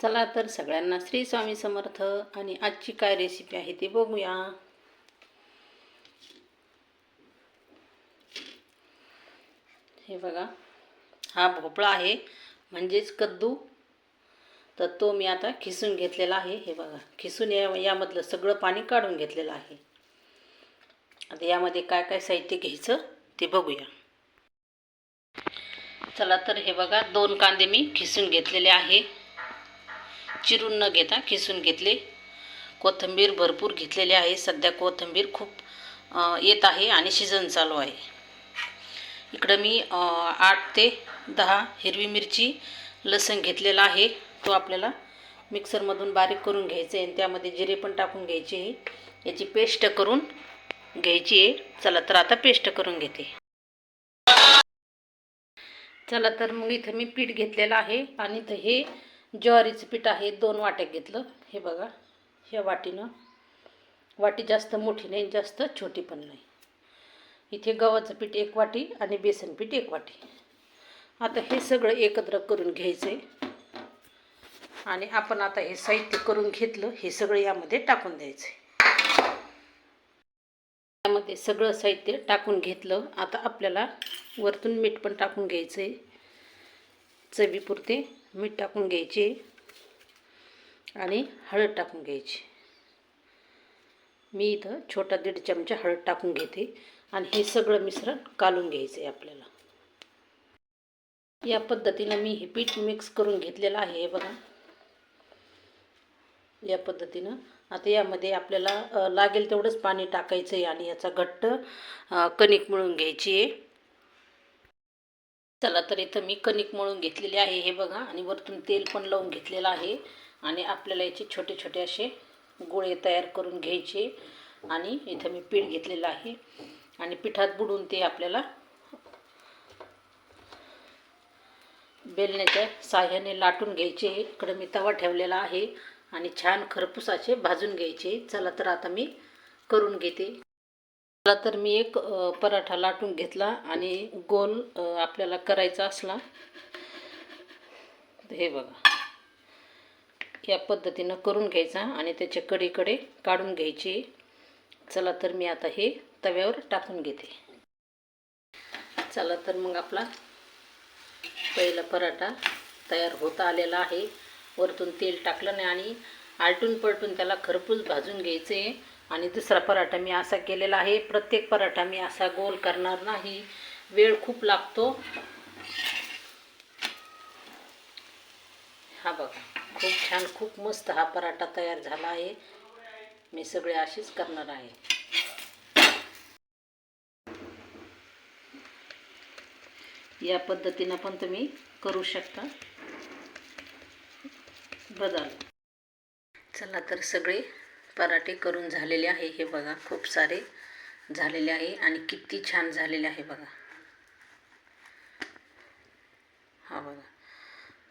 चला तर सगळ्यांना श्री स्वामी समर्थ आणि आजची काय रेसिपी आहे ती बघूया. हे बघा हा भोपळा आहे म्हणजेच कद्दू. तर तो मी आता खिसून घेतलेला आहे. हे बघा खिसून या यामधलं सगळं पाणी काढून घेतलेलं आहे. आता यामध्ये काय काय साहित्य घ्यायचं ते बघूया. चला तर हे बघा दोन कांदे मी खिसून घेतलेले आहे. चिरून न घेता खिसून घेतले. कोथिंबीर भरपूर घेतलेली आहे. सध्या कोथिंबीर खूप येत आहे आणि सीझन चालू आहे. इकडं मी आठ ते दहा हिरवी मिरची लसण घेतलेला आहे. तो आपल्याला मिक्सरमधून बारीक करून घ्यायचं आहे आणि त्यामध्ये जिरे पण टाकून घ्यायचे आहे. याची पेस्ट करून घ्यायची आहे. चला तर आता पेस्ट करून घेते. चला तर मग इथं मी पीठ घेतलेलं आहे आणि इथं हे ज्वारीचं पीठ आहे दोन वाट्या घेतलं. हे बघा ह्या वाटीनं. वाटी जास्त मोठी नाही जास्त छोटी पण नाही. इथे गव्हाचं पीठ एक वाटी आणि बेसन पीठ एक वाटी. आता हे सगळं एकत्र करून घ्यायचं आहे आणि आपण आता हे साहित्य करून घेतलं हे सगळं यामध्ये टाकून द्यायचं आहे यामध्ये सगळं साहित्य टाकून घेतलं. आता आपल्याला वरतून मीठ पण टाकून घ्यायचं आहे चवीपुरते मीठ टाकून घ्यायचे आणि हळद टाकून घ्यायची. मी इथं छोटा दीड चमचा हळद टाकून घेते आणि हे सगळं मिश्रण कालून घ्यायचं आहे आपल्याला. या पद्धतीनं मी हे पीठ मिक्स करून घेतलेलं आहे हे बघा. या पद्धतीनं आता यामध्ये आपल्याला लागेल तेवढंच पाणी टाकायचं आहे आणि याचा घट्ट कणिक मिळून घ्यायची आहे चला तर इथं मी कणिक मळून घेतलेली आहे हे बघा. आणि वरतून तेल पण लावून घेतलेलं आहे. आणि आपल्याला याचे छोटे छोटे असे गोळे तयार करून घ्यायचे. आणि इथं मी पीठ घेतलेलं आहे. आणि पिठात बुडून ते आपल्याला बेलण्याच्या साह्याने लाटून घ्यायचे. इकडं मी तवा ठेवलेला आहे. आणि छान खरपूसाचे भाजून घ्यायचे. चला तर आता मी करून घेते. चला तर मी एक पराठा लाटून घेतला आणि गोल आपल्याला करायचा असला. हे बघा. या पद्धतीनं करून घ्यायचा आणि त्याच्या कडीकडे काढून घ्यायचे. चला तर मी आता हे तव्यावर टाकून घेते. चला तर मग आपला पहिला पराठा तयार होता आलेला आहे. वरतून तेल टाकलं नाही आणि आलटून पलटून त्याला खरपूस भाजून घ्यायचे. आणि दुसरा पराठा मी असा केलेला आहे. प्रत्येक पराठा मी असा गोल करणार नाही. वेळ खूप लागतो. हा बघा खूप छान खूप मस्त हा पराठा तयार झाला आहे. मी सगळे अशीच करणार आहे. या पद्धतीनं पण तुम्ही करू शकता. बदल चला तर सगळे पराठे करून झालेले आहे. हे बघा खूप सारे झालेले आहे आणि किती छान झालेले आहे बघा. हा बघा.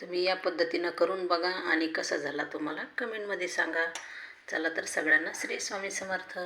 तुम्ही या पद्धतीनं करून बघा आणि कसा झाला तुम्हाला कमेंटमध्ये सांगा. चला तर सगळ्यांना श्री स्वामी समर्थ.